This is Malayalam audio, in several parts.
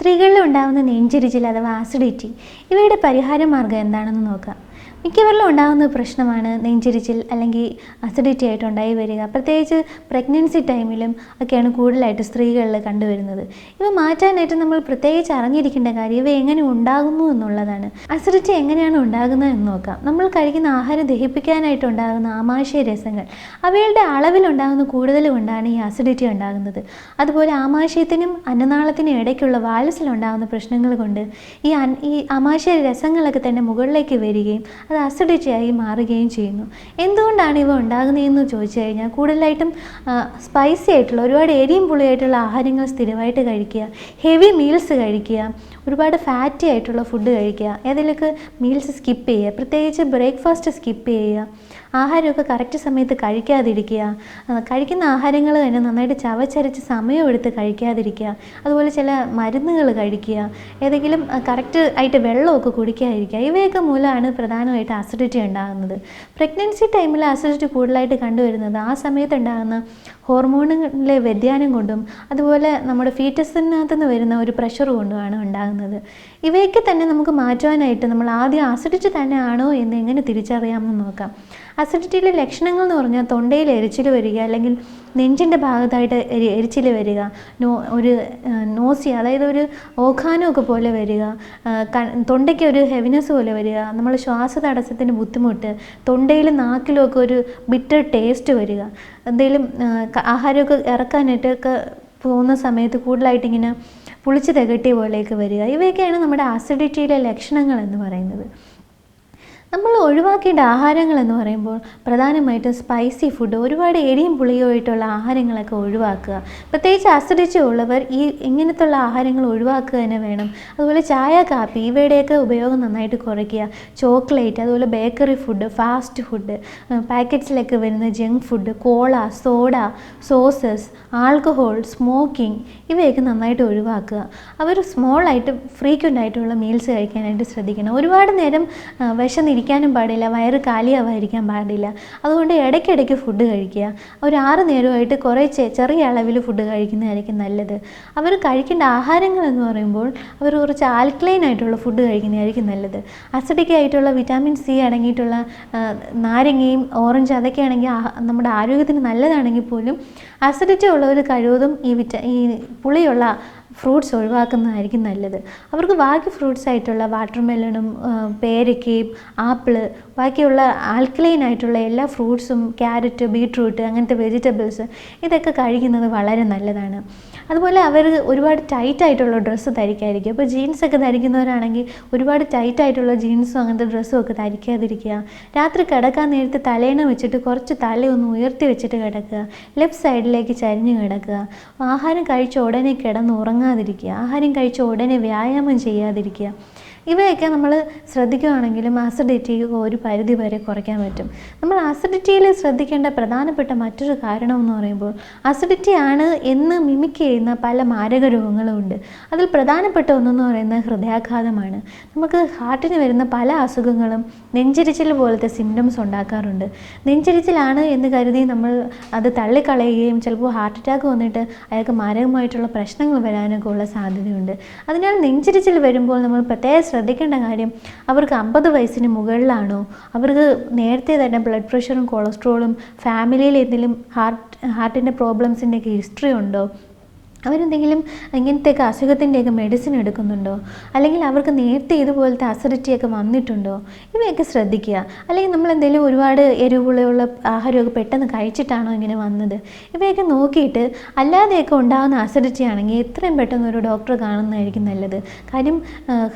സ്ത്രീകളിൽ ഉണ്ടാകുന്ന നെഞ്ചിരിച്ചിൽ അഥവാ ആസിഡിറ്റി ഇവയുടെ പരിഹാര മാർഗം എന്താണെന്ന് നോക്കാം. മിക്കവരിലും ഉണ്ടാകുന്ന പ്രശ്നമാണ് നെഞ്ചിരിച്ചിൽ അല്ലെങ്കിൽ അസിഡിറ്റി ആയിട്ട് ഉണ്ടായി വരിക. പ്രത്യേകിച്ച് പ്രഗ്നൻസി ടൈമിലും ഒക്കെയാണ് കൂടുതലായിട്ട് സ്ത്രീകളിൽ കണ്ടുവരുന്നത്. ഇവ മാറ്റാനായിട്ട് നമ്മൾ പ്രത്യേകിച്ച് അറിഞ്ഞിരിക്കേണ്ട കാര്യം ഇവ എങ്ങനെ ഉണ്ടാകുന്നു എന്നുള്ളതാണ്. അസിഡിറ്റി എങ്ങനെയാണ് ഉണ്ടാകുന്നത് എന്ന് നോക്കാം. നമ്മൾ കഴിക്കുന്ന ആഹാരം ദഹിപ്പിക്കാനായിട്ട് ഉണ്ടാകുന്ന ആമാശയ രസങ്ങൾ അവയുടെ അളവിലുണ്ടാകുന്ന കൂടുതൽ കൊണ്ടാണ് ഈ അസിഡിറ്റി ഉണ്ടാകുന്നത്. അതുപോലെ ആമാശയത്തിനും അന്നനാളത്തിനും ഇടയ്ക്കുള്ള വാൽസിലുണ്ടാകുന്ന പ്രശ്നങ്ങൾ കൊണ്ട് ഈ ഈ ആമാശയ രസങ്ങളൊക്കെ തന്നെ മുകളിലേക്ക് വരികയും അത് അസിഡിറ്റിയായി മാറുകയും ചെയ്യുന്നു. എന്തുകൊണ്ടാണ് ഇവ ഉണ്ടാകുന്നതെന്ന് ചോദിച്ചു കഴിഞ്ഞാൽ കൂടുതലായിട്ടും സ്പൈസി ആയിട്ടുള്ള ഒരുപാട് എരിയും പുളിയായിട്ടുള്ള ആഹാരങ്ങൾ സ്ഥിരമായിട്ട് കഴിക്കുക ഹെവി മീൽസ് കഴിക്കുക ഒരുപാട് ഫാറ്റി ആയിട്ടുള്ള ഫുഡ് കഴിക്കുക. ഏതെങ്കിലുമൊക്കെ മീൽസ് സ്കിപ്പ് ചെയ്യുക. പ്രത്യേകിച്ച് ബ്രേക്ക്ഫാസ്റ്റ് സ്കിപ്പ് ചെയ്യുക. ആഹാരമൊക്കെ കറക്റ്റ് സമയത്ത് കഴിക്കാതിരിക്കുക. കഴിക്കുന്ന ആഹാരങ്ങൾ തന്നെ നന്നായിട്ട് ചവച്ചരച്ച് സമയമെടുത്ത് കഴിക്കാതിരിക്കുക. അതുപോലെ ചില മരുന്നുകൾ കഴിക്കുക. ഏതെങ്കിലും കറക്റ്റ് ആയിട്ട് വെള്ളമൊക്കെ കുടിക്കാതിരിക്കുക. ഇവയൊക്കെ മൂലമാണ് പ്രധാനമായിട്ട് അസിഡിറ്റി ഉണ്ടാകുന്നത്. പ്രഗ്നൻസി ടൈമിൽ അസിഡിറ്റി കൂടുതലായിട്ട് കണ്ടുവരുന്നത് ആ സമയത്ത് ഉണ്ടാകുന്ന ഹോർമോണുകളിലെ വ്യതിയാനം കൊണ്ടും അതുപോലെ നമ്മുടെ ഫീറ്റസിനകത്തുനിന്ന് വരുന്ന ഒരു പ്രഷർ കൊണ്ടുമാണ് ഉണ്ടാകുന്നത്. ഇവയൊക്കെ തന്നെ നമുക്ക് മാറ്റുവാനായിട്ട് നമ്മൾ ആദ്യം അസിഡിറ്റി തന്നെ ആണോ എന്ന് എങ്ങനെ തിരിച്ചറിയാമെന്ന് നോക്കാം. അസിഡിറ്റിയിലെ ലക്ഷണങ്ങൾ എന്ന് പറഞ്ഞാൽ തൊണ്ടയിൽ എരിച്ചിൽ വരിക അല്ലെങ്കിൽ നെഞ്ചിന്റെ ഭാഗത്തായിട്ട് എരി എരിച്ചിൽ വരിക നോ ഒരു നോസി അതായത് ഒരു ഓഖാനമൊക്കെ പോലെ വരിക തൊണ്ടയ്ക്ക് ഒരു ഹെവിനെസ് പോലെ വരിക നമ്മൾ ശ്വാസതടസ്സത്തിന് ബുദ്ധിമുട്ട് തൊണ്ടയിലും നാക്കിലും ഒക്കെ ഒരു ബിറ്റർ ടേസ്റ്റ് വരിക എന്തെങ്കിലും ആഹാരമൊക്കെ ഇറക്കാനായിട്ടൊക്കെ പോകുന്ന സമയത്ത് കൂടുതലായിട്ട് ഇങ്ങനെ പുളിച്ച് തികട്ടിയ പോലെയൊക്കെ വരിക. ഇവയൊക്കെയാണ് നമ്മുടെ ആസിഡിറ്റിയിലെ ലക്ഷണങ്ങൾ എന്ന് പറയുന്നത്. നമ്മൾ ഒഴിവാക്കേണ്ട ആഹാരങ്ങൾ എന്ന് പറയുമ്പോൾ പ്രധാനമായിട്ടും സ്പൈസി ഫുഡ് ഒരുപാട് എരിയും പുളിയോ ആയിട്ടുള്ള ആഹാരങ്ങളൊക്കെ ഒഴിവാക്കുക. പ്രത്യേകിച്ച് അസിഡിറ്റി ഉള്ളവർ ഈ ഇങ്ങനത്തുള്ള ആഹാരങ്ങൾ ഒഴിവാക്കുക തന്നെ വേണം. അതുപോലെ ചായ കാപ്പി ഇവയുടെയൊക്കെ ഉപയോഗം നന്നായിട്ട് കുറയ്ക്കുക. ചോക്ലേറ്റ് അതുപോലെ ബേക്കറി ഫുഡ് ഫാസ്റ്റ് ഫുഡ് പാക്കറ്റ്സിലൊക്കെ വരുന്ന junk food cola soda sauces alcohol smoking ഇവയൊക്കെ നന്നായിട്ട് ഒഴിവാക്കുക. അവർ സ്മോളായിട്ട് ഫ്രീക്വന്റ് ആയിട്ടുള്ള മീൽസ് കഴിക്കാനായിട്ട് ശ്രദ്ധിക്കണം. ഒരുപാട് നേരം ആ, വിശന്നിരിക്കാനും പാടില്ല വയറ് കാലിയാവാതിരിക്കാൻ പാടില്ല. അതുകൊണ്ട് ഇടയ്ക്കിടയ്ക്ക് ഫുഡ് കഴിക്കുക. ഒരു ആറ് നേരമായിട്ട് കുറേ ചെറിയ അളവിൽ ഫുഡ് കഴിക്കുന്നതായിരിക്കും നല്ലത്. അവർ കഴിക്കേണ്ട ആഹാരങ്ങൾ എന്ന് പറയുമ്പോൾ അവർ കുറച്ച് ആൽക്ലൈൻ ആയിട്ടുള്ള ഫുഡ് കഴിക്കുന്നതായിരിക്കും നല്ലത്. അസിഡിക് ആയിട്ടുള്ള വിറ്റാമിൻ സി അടങ്ങിയിട്ടുള്ള നാരങ്ങയും ഓറഞ്ച് അതൊക്കെ ആണെങ്കിൽ നമ്മുടെ ആരോഗ്യത്തിന് നല്ലതാണെങ്കിൽ പോലും അസിഡിറ്റി ഉള്ളവർ കഴിവതും ഈ വിറ്റ ഈ പുളിയുള്ള ഫ്രൂട്ട്സ് ഒഴിവാക്കുന്നതായിരിക്കും നല്ലത്. അവർക്ക് ബാക്കി ഫ്രൂട്ട്സ് ആയിട്ടുള്ള വാട്ടർ മെലണും പേരയ്ക്കയും ആപ്പിൾ ബാക്കിയുള്ള ആൽക്കലൈൻ ആയിട്ടുള്ള എല്ലാ ഫ്രൂട്ട്സും ക്യാരറ്റ് ബീട്രൂട്ട് അങ്ങനത്തെ വെജിറ്റബിൾസ് ഇതൊക്കെ കഴിക്കുന്നത് വളരെ നല്ലതാണ്. അതുപോലെ അവർ ഒരുപാട് ടൈറ്റ് ആയിട്ടുള്ള ഡ്രസ്സ് ധരിക്കാതിരിക്കുക. ഇപ്പോൾ ജീൻസ് ഒക്കെ ധരിക്കുന്നവരാണെങ്കിൽ ഒരുപാട് ടൈറ്റ് ആയിട്ടുള്ള ജീൻസും അങ്ങനത്തെ ഡ്രസ്സും ഒക്കെ ധരിക്കാതിരിക്കുക. രാത്രി കിടക്കാൻ നേരത്ത് തലേണ വെച്ചിട്ട് കുറച്ച് തലയൊന്ന് ഉയർത്തി വെച്ചിട്ട് കിടക്കുക. ലെഫ്റ്റ് സൈഡിലേക്ക് ചരിഞ്ഞ് കിടക്കുക. ആഹാരം കഴിച്ച ഉടനെ കിടന്ന് ഉറങ്ങാതിരിക്കുക ആഹാരം കഴിച്ച ഉടനെ വ്യായാമം ചെയ്യാതിരിക്കുക. ഇവയൊക്കെ നമ്മൾ ശ്രദ്ധിക്കുകയാണെങ്കിലും ആസിഡിറ്റി ഒരു പരിധി വരെ കുറയ്ക്കാൻ പറ്റും. നമ്മൾ ആസിഡിറ്റിയിൽ ശ്രദ്ധിക്കേണ്ട പ്രധാനപ്പെട്ട മറ്റൊരു കാരണം എന്ന് പറയുമ്പോൾ അസിഡിറ്റി ആണ് എന്ന് മിമിക് ചെയ്യുന്ന പല മാരക രോഗങ്ങളും ഉണ്ട്. അതിൽ പ്രധാനപ്പെട്ട ഒന്നെന്ന് പറയുന്നത് ഹൃദയാഘാതമാണ്. നമുക്ക് ഹാർട്ടിന് വരുന്ന പല അസുഖങ്ങളും നെഞ്ചരിച്ചിൽ പോലത്തെ സിംറ്റംസ് ഉണ്ടാക്കാറുണ്ട്. നെഞ്ചരിച്ചിലാണ് എന്ന് കരുതി നമ്മൾ അത് തള്ളിക്കളയുകയും ചിലപ്പോൾ ഹാർട്ട് അറ്റാക്ക് വന്നിട്ട് അയാൾക്ക് മാരകമായിട്ടുള്ള പ്രശ്നങ്ങൾ വരാനൊക്കെ ഉള്ള സാധ്യതയുണ്ട്. അതിനാൽ നെഞ്ചരിച്ചിൽ വരുമ്പോൾ നമ്മൾ പ്രത്യേകം ശ്രദ്ധിക്കേണ്ട കാര്യം അവർക്ക് അമ്പത് വയസ്സിന് മുകളിലാണോ? അവർക്ക് നേരത്തെ തന്നെ ബ്ലഡ് പ്രഷറും കൊളസ്ട്രോളും ഫാമിലിയിൽ എന്തെങ്കിലും ഹാർട്ട് ഹാർട്ടിന്റെ പ്രോബ്ലംസിന്റെയൊക്കെ ഹിസ്റ്ററി ഉണ്ടോ? അവരെന്തെങ്കിലും ഇങ്ങനത്തെയൊക്കെ അസുഖത്തിന്റെയൊക്കെ മെഡിസിൻ എടുക്കുന്നുണ്ടോ? അല്ലെങ്കിൽ അവർക്ക് നേരത്തെ ഇതുപോലത്തെ അസിഡിറ്റിയൊക്കെ വന്നിട്ടുണ്ടോ? ഇവയൊക്കെ ശ്രദ്ധിക്കുക. അല്ലെങ്കിൽ നമ്മൾ എന്തെങ്കിലും ഒരുപാട് എരിവുള്ള ആഹാരമൊക്കെ പെട്ടെന്ന് കഴിച്ചിട്ടാണോ ഇങ്ങനെ വന്നത്? ഇവയൊക്കെ നോക്കിയിട്ട് അല്ലാതെയൊക്കെ ഉണ്ടാകുന്ന അസിഡിറ്റി ആണെങ്കിൽ എത്രയും പെട്ടെന്ന് ഒരു ഡോക്ടറെ കാണുന്നതായിരിക്കും നല്ലത്. കാര്യം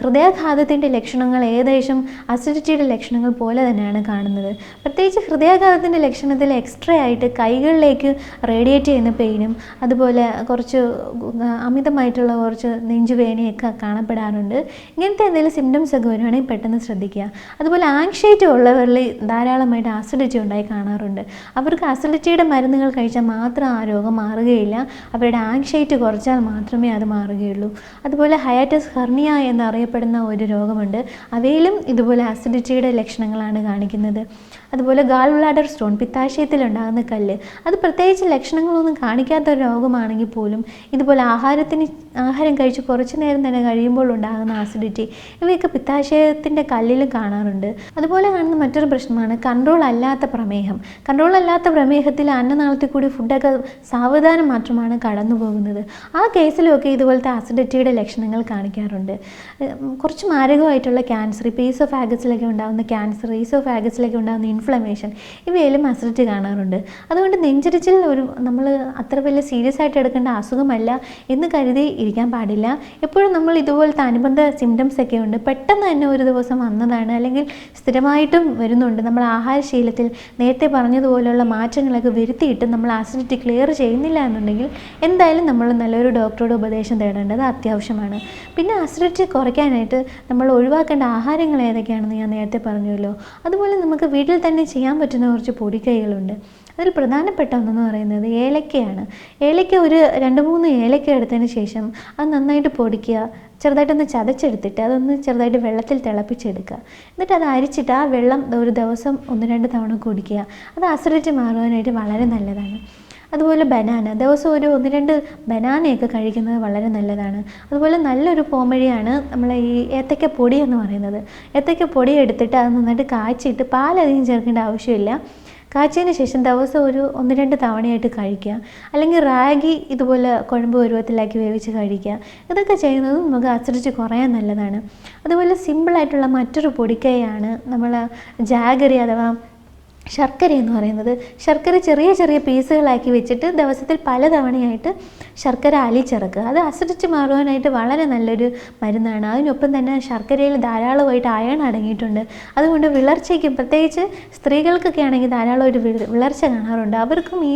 ഹൃദയാഘാതത്തിന്റെ ലക്ഷണങ്ങൾ ഏകദേശം അസിഡിറ്റിയുടെ ലക്ഷണങ്ങൾ പോലെ തന്നെയാണ് കാണുന്നത്. പ്രത്യേകിച്ച് ഹൃദയാഘാതത്തിന്റെ ലക്ഷണത്തിൽ എക്സ്ട്രാ ആയിട്ട് കൈകളിലേക്ക് റേഡിയേറ്റ് ചെയ്യുന്ന പെയിനും അതുപോലെ കുറച്ച് അമിതമായിട്ടുള്ള കുറച്ച് നെഞ്ചുവേദനയൊക്കെ കാണപ്പെടാറുണ്ട്. ഇങ്ങനത്തെ എന്തെങ്കിലും സിംറ്റംസ് ഒക്കെ വരുവാണെങ്കിൽ പെട്ടെന്ന് ശ്രദ്ധിക്കുക. അതുപോലെ ആങ്ഷൈറ്റി ഉള്ളവരിൽ ധാരാളമായിട്ട് അസിഡിറ്റി ഉണ്ടായി കാണാറുണ്ട്. അവർക്ക് അസിഡിറ്റിയുടെ മരുന്നുകൾ കഴിച്ചാൽ മാത്രം ആ രോഗം മാറുകയില്ല. അവരുടെ ആങ്ഷൈറ്റി കുറച്ചാൽ മാത്രമേ അത് മാറുകയുള്ളൂ. അതുപോലെ ഹയാറ്റസ് ഹെർണിയ എന്നറിയപ്പെടുന്ന ഒരു രോഗമുണ്ട്. അവയിലും ഇതുപോലെ അസിഡിറ്റിയുടെ ലക്ഷണങ്ങളാണ് കാണിക്കുന്നത്. അതുപോലെ ഗാൾ ബ്ലാഡർ സ്റ്റോൺ പിത്താശയത്തിലുണ്ടാകുന്ന കല്ല്. അത് പ്രത്യേകിച്ച് ലക്ഷണങ്ങളൊന്നും കാണിക്കാത്ത രോഗമാണെങ്കിൽ പോലും ഇതുപോലെ ആഹാരത്തിന് ആഹാരം കഴിച്ച് കുറച്ചു നേരം തന്നെ കഴിയുമ്പോൾ ഉണ്ടാകുന്ന ആസിഡിറ്റി ഇവയൊക്കെ പിത്താശയത്തിന്റെ കല്ലിലും കാണാറുണ്ട്. അതുപോലെ കാണുന്ന മറ്റൊരു പ്രശ്നമാണ് കൺട്രോൾ അല്ലാത്ത പ്രമേഹം. കൺട്രോൾ അല്ലാത്ത പ്രമേഹത്തിൽ അന്നനാളത്തിൽ കൂടി ഫുഡൊക്കെ സാവധാനം മാത്രമാണ് കടന്നു പോകുന്നത്. ആ കേസിലൊക്കെ ഇതുപോലത്തെ ആസിഡിറ്റിയുടെ ലക്ഷണങ്ങൾ കാണിക്കാറുണ്ട്. കുറച്ച് മാരകമായിട്ടുള്ള ക്യാൻസർ ഇപ്പോൾ ഈസോഫാഗസിലൊക്കെ ഉണ്ടാകുന്ന ക്യാൻസർ ഈസോഫാഗസിലൊക്കെ ഉണ്ടാകുന്ന ഇൻഫ്ലമേഷൻ ഇവയിലും ആസിഡിറ്റി കാണാറുണ്ട്. അതുകൊണ്ട് നെഞ്ചരിച്ചിൽ ഒരു നമ്മൾ അത്ര വലിയ സീരിയസ് ആയിട്ട് എടുക്കേണ്ട അസുഖമല്ല എന്ന് കരുതി ഇരിക്കാൻ പാടില്ല. എപ്പോഴും നമ്മൾ ഇതുപോലത്തെ അനുബന്ധ സിംറ്റംസ് ഒക്കെ ഉണ്ട്. പെട്ടെന്ന് തന്നെ ഒരു ദിവസം വന്നതാണ്. അല്ലെങ്കിൽ സ്ഥിരമായിട്ടും വരുന്നുണ്ട്. നമ്മൾ ആഹാരശീലത്തിൽ നേരത്തെ പറഞ്ഞതുപോലെയുള്ള മാറ്റങ്ങളൊക്കെ വരുത്തിയിട്ട് നമ്മൾ ആസിഡിറ്റി ക്ലിയർ ചെയ്യുന്നില്ല എന്നുണ്ടെങ്കിൽ എന്തായാലും നമ്മൾ നല്ലൊരു ഡോക്ടറുടെ ഉപദേശം തേടേണ്ടത് അത്യാവശ്യമാണ്. പിന്നെ ആസിഡിറ്റി കുറയ്ക്കാനായിട്ട് നമ്മൾ ഒഴിവാക്കേണ്ട ആഹാരങ്ങൾ ഏതൊക്കെയാണെന്ന് ഞാൻ നേരത്തെ പറഞ്ഞല്ലോ. അതുപോലെ നമുക്ക് വീട്ടിൽ തന്നെ ചെയ്യാൻ പറ്റുന്ന കുറച്ച് പൊടിക്കൈകളുണ്ട്. അതിൽ പ്രധാനപ്പെട്ട ഒന്നെന്ന് പറയുന്നത് ഏലക്കയാണ്. ഏലക്ക ഒരു രണ്ട് മൂന്ന് ഏലക്ക എടുത്തതിന് ശേഷം അത് നന്നായിട്ട് പൊടിക്കുക ചെറുതായിട്ടൊന്ന് ചതച്ചെടുത്തിട്ട് അതൊന്ന് ചെറുതായിട്ട് വെള്ളത്തിൽ തിളപ്പിച്ചെടുക്കുക. എന്നിട്ട് അത് അരിച്ചിട്ട് ആ വെള്ളം ഒരു ദിവസം ഒന്ന് രണ്ട് തവണ കുടിക്കുക. അത് അസിഡിറ്റി മാറുവാനായിട്ട് വളരെ നല്ലതാണ്. അതുപോലെ ബനാന ദിവസം ഒരു ഒന്ന് രണ്ട് ബനാനയൊക്കെ കഴിക്കുന്നത് വളരെ നല്ലതാണ്. അതുപോലെ നല്ലൊരു പോംവഴിയാണ് നമ്മൾ ഈ ഏത്തക്ക പൊടി എന്ന് പറയുന്നത്. ഏത്തക്ക പൊടി എടുത്തിട്ട് അത് നന്നായിട്ട് കാച്ചിട്ട് പാലധികം ചേർക്കേണ്ട ആവശ്യമില്ല. കാച്ചിയതിന് ശേഷം ദിവസം ഒരു ഒന്ന് രണ്ട് തവണയായിട്ട് കഴിക്കുക. അല്ലെങ്കിൽ റാഗി ഇതുപോലെ കുഴമ്പ് പരുവത്തിലാക്കി വേവിച്ച് കഴിക്കുക. ഇതൊക്കെ ചെയ്യുന്നത് നമുക്ക് അസിഡിറ്റി കുറയാൻ നല്ലതാണ്. അതുപോലെ സിമ്പിളായിട്ടുള്ള മറ്റൊരു പൊടിക്കൈയാണ് നമ്മൾ ജാഗരി അഥവാ ശർക്കര എന്ന് പറയുന്നത് ശർക്കര ചെറിയ ചെറിയ പീസുകളാക്കി വെച്ചിട്ട് ദിവസത്തിൽ പലതവണയായിട്ട് ശർക്കര അലിച്ചിറക്കുക അത് അസിഡിറ്റി മാറുവാനായിട്ട് വളരെ നല്ലൊരു മരുന്നാണ്. അതിനൊപ്പം തന്നെ ശർക്കരയിൽ ധാരാളമായിട്ട് അയൺ അടങ്ങിയിട്ടുണ്ട്. അതുകൊണ്ട് വിളർച്ചയ്ക്ക് പ്രത്യേകിച്ച് സ്ത്രീകൾക്കൊക്കെ ആണെങ്കിൽ ധാരാളം ഒരു വിളർച്ച കാണാറുണ്ട്. അവർക്കും ഈ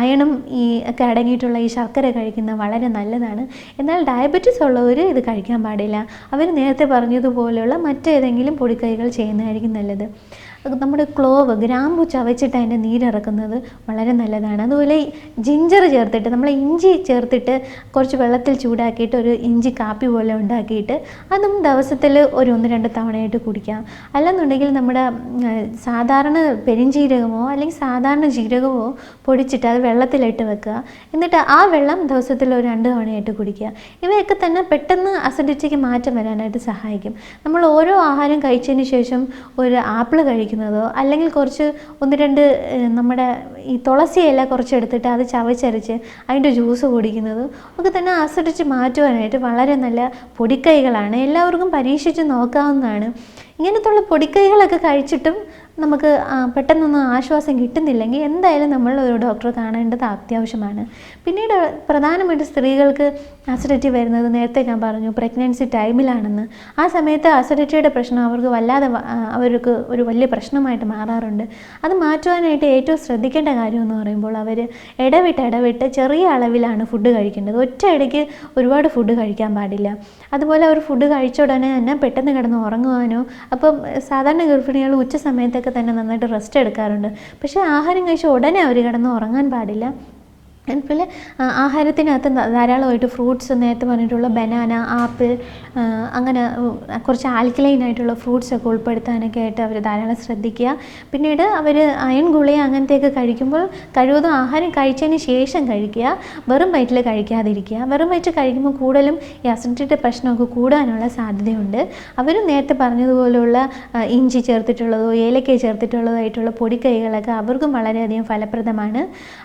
അയണും ഈ ഒക്കെ അടങ്ങിയിട്ടുള്ള ഈ ശർക്കര കഴിക്കുന്നത് വളരെ നല്ലതാണ്. എന്നാൽ ഡയബറ്റിസ് ഉള്ളവർ ഇത് കഴിക്കാൻ പാടില്ല. അവർ നേരത്തെ പറഞ്ഞതുപോലെയുള്ള മറ്റേതെങ്കിലും പൊടിക്കൈകൾ ചെയ്യുന്നതായിരിക്കും നല്ലത്. നമ്മുടെ ക്ലോവ് ഗ്രാമ്പു ചവച്ചിട്ട് അതിന്റെ നീരിറക്കുന്നത് വളരെ നല്ലതാണ്. അതുപോലെ ജിഞ്ചർ ചേർത്തിട്ട് നമ്മൾ ഇഞ്ചി ചേർത്തിട്ട് കുറച്ച് വെള്ളത്തിൽ ചൂടാക്കിയിട്ട് ഒരു ഇഞ്ചി കാപ്പി പോലെ ഉണ്ടാക്കിയിട്ട് അതും ദിവസത്തിൽ ഒരു ഒന്ന് രണ്ട് തവണയായിട്ട് കുടിക്കാം. അല്ലെന്നുണ്ടെങ്കിൽ നമ്മുടെ സാധാരണ പെരിഞ്ജീരകമോ അല്ലെങ്കിൽ സാധാരണ ജീരകമോ പൊടിച്ചിട്ട് അത് വെള്ളത്തിലിട്ട് വെക്കുക. എന്നിട്ട് ആ വെള്ളം ദിവസത്തിൽ ഒരു രണ്ട് തവണയായിട്ട് കുടിക്കുക. ഇവയൊക്കെ തന്നെ പെട്ടെന്ന് അസിഡിറ്റിക്ക് മാറ്റം വരാനായിട്ട് സഹായിക്കും. നമ്മൾ ഓരോ ആഹാരം കഴിച്ചതിന് ശേഷം ഒരു ആപ്പിൾ കഴിക്കുന്നതോ അല്ലെങ്കിൽ കുറച്ച് ഒന്ന് രണ്ട് നമ്മുടെ ഈ തുളസി ഇല കുറച്ച് എടുത്തിട്ട് അത് ചവച്ചരച്ച് അതിന്റെ ജ്യൂസ് കുടിക്കുന്നതും ഒക്കെ തന്നെ ആസ്വദിച്ച് മാറ്റുവാനായിട്ട് വളരെ നല്ല പൊടിക്കൈകളാണ്. എല്ലാവർക്കും പരീക്ഷിച്ച് നോക്കാവുന്നതാണ്. ഇങ്ങനത്തുള്ള പൊടിക്കൈകളൊക്കെ കഴിച്ചിട്ടും നമുക്ക് പെട്ടെന്നൊന്നും ആശ്വാസം കിട്ടുന്നില്ലെങ്കിൽ എന്തായാലും നമ്മൾ ഒരു ഡോക്ടറെ കാണേണ്ടത് അത്യാവശ്യമാണ്. പിന്നീട് പ്രധാനമായിട്ട് സ്ത്രീകൾക്ക് അസിഡിറ്റി വരുന്നത് നേരത്തെ ഞാൻ പറഞ്ഞു പ്രഗ്നൻസി ടൈമിലാണെന്ന് ആ സമയത്ത് അസിഡിറ്റിയുടെ പ്രശ്നം അവർക്ക് വല്ലാതെ അവർക്ക് ഒരു വലിയ പ്രശ്നമായിട്ട് മാറാറുണ്ട്. അത് മാറ്റുവാനായിട്ട് ഏറ്റവും ശ്രദ്ധിക്കേണ്ട കാര്യം എന്ന് പറയുമ്പോൾ അവർ ഇടവിട്ട് ഇടവിട്ട് ചെറിയ അളവിലാണ് ഫുഡ് കഴിക്കേണ്ടത്. ഒറ്റയടിക്ക് ഒരുപാട് ഫുഡ് കഴിക്കാൻ പാടില്ല. അതുപോലെ അവർ ഫുഡ് കഴിച്ച ഉടനെ തന്നെ പെട്ടെന്ന് കിടന്ന് ഉറങ്ങുവാനോ അപ്പം സാധാരണ ഗർഭിണികൾ ഉച്ച സമയത്തൊക്കെ തന്നെ നന്നായിട്ട് റെസ്റ്റ് എടുക്കാറുണ്ട്. പക്ഷേ ആഹാരം കഴിച്ച ഉടനെ അവർ കിടന്ന് ഉറങ്ങാൻ പാടില്ല. അതുപോലെ ആഹാരത്തിനകത്ത് ധാരാളമായിട്ട് ഫ്രൂട്ട്സ് നേരത്തെ പറഞ്ഞിട്ടുള്ള ബനാന ആപ്പിൾ അങ്ങനെ കുറച്ച് ആൽക്കലൈൻ ആയിട്ടുള്ള ഫ്രൂട്ട്സ് ഒക്കെ ഉൾപ്പെടുത്താനൊക്കെ ആയിട്ട് അവർ ധാരാളം ശ്രദ്ധിക്കുക. പിന്നീട് അവർ അയൺ ഗുളിക അങ്ങനത്തെയൊക്കെ കഴിക്കുമ്പോൾ കഴിവതും ആഹാരം കഴിച്ചതിന് ശേഷം കഴിക്കുക. വെറും വയറ്റിൽ കഴിക്കാതിരിക്കുക. വെറും വയറ്റിൽ കഴിക്കുമ്പോൾ കൂടുതലും ഈ അസിഡിറ്റിയുടെ പ്രശ്നമൊക്കെ കൂടാനുള്ള സാധ്യതയുണ്ട്. അവരും നേരത്തെ പറഞ്ഞതുപോലെയുള്ള ഇഞ്ചി ചേർത്തിട്ടുള്ളതോ ഏലക്ക ചേർത്തിട്ടുള്ളതോ ആയിട്ടുള്ള പൊടിക്കൈകളൊക്കെ അവർക്കും വളരെയധികം ഫലപ്രദമാണ്.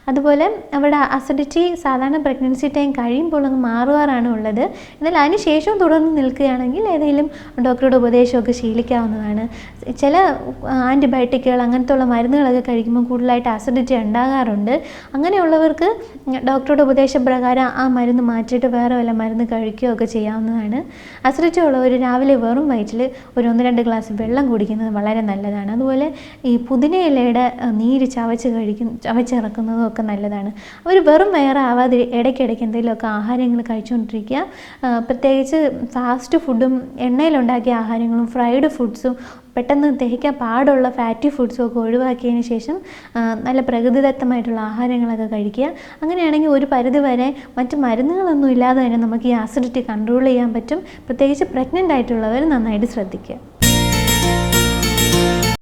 അതുപോലെ അവരുടെ അസിഡിറ്റി സാധാരണ പ്രഗ്നൻസി ടൈം കഴിയുമ്പോൾ അങ്ങ് മാറുവാറാണ് ഉള്ളത്. എന്നാൽ അതിനുശേഷം തുടർന്ന് നിൽക്കുകയാണെങ്കിൽ ഏതെങ്കിലും ഡോക്ടറുടെ ഉപദേശമൊക്കെ ശീലിക്കാവുന്നതാണ്. ചില ആന്റിബയോട്ടിക്കുകൾ അങ്ങനത്തെ ഉള്ള മരുന്നുകളൊക്കെ കഴിക്കുമ്പോൾ കൂടുതലായിട്ട് അസിഡിറ്റി ഉണ്ടാകാറുണ്ട്. അങ്ങനെയുള്ളവർക്ക് ഡോക്ടറുടെ ഉപദേശപ്രകാരം ആ മരുന്ന് മാറ്റിയിട്ട് വേറെ വല്ല മരുന്ന് കഴിക്കുകയൊക്കെ ചെയ്യാവുന്നതാണ്. അസിഡിറ്റി ഉള്ളവർ രാവിലെ വെറും വയറ്റിൽ ഒരു ഒന്ന് രണ്ട് ഗ്ലാസ് വെള്ളം കുടിക്കുന്നത് വളരെ നല്ലതാണ്. അതുപോലെ ഈ പുതിനയിലയുടെ നീര് ചവച്ച് കഴിക്കും ചവച്ചിറക്കുന്നതും ഒക്കെ നല്ലതാണ്. അവർ വെറും വയറാവാതെ ഇടയ്ക്കിടയ്ക്ക് എന്തെങ്കിലുമൊക്കെ ആഹാരങ്ങൾ കഴിച്ചുകൊണ്ടിരിക്കുക. പ്രത്യേകിച്ച് ഫാസ്റ്റ് ഫുഡും എണ്ണയിലുണ്ടാക്കിയ ആഹാരങ്ങളും ഫ്രൈഡ് ഫുഡ്സും പെട്ടെന്ന് ദഹിക്കാൻ പാടുള്ള ഫാറ്റി ഫുഡ്സും ഒക്കെ ഒഴിവാക്കിയതിന് ശേഷം നല്ല പ്രകൃതിദത്തമായിട്ടുള്ള ആഹാരങ്ങളൊക്കെ കഴിക്കുക. അങ്ങനെയാണെങ്കിൽ ഒരു പരിധി വരെ മറ്റ് മരുന്നുകളൊന്നും ഇല്ലാതെ തന്നെ നമുക്ക് ഈ ആസിഡിറ്റി കൺട്രോൾ ചെയ്യാൻ പറ്റും. പ്രത്യേകിച്ച് പ്രഗ്നന്റ് ആയിട്ടുള്ളവർ നന്നായിട്ട് ശ്രദ്ധിക്കുക.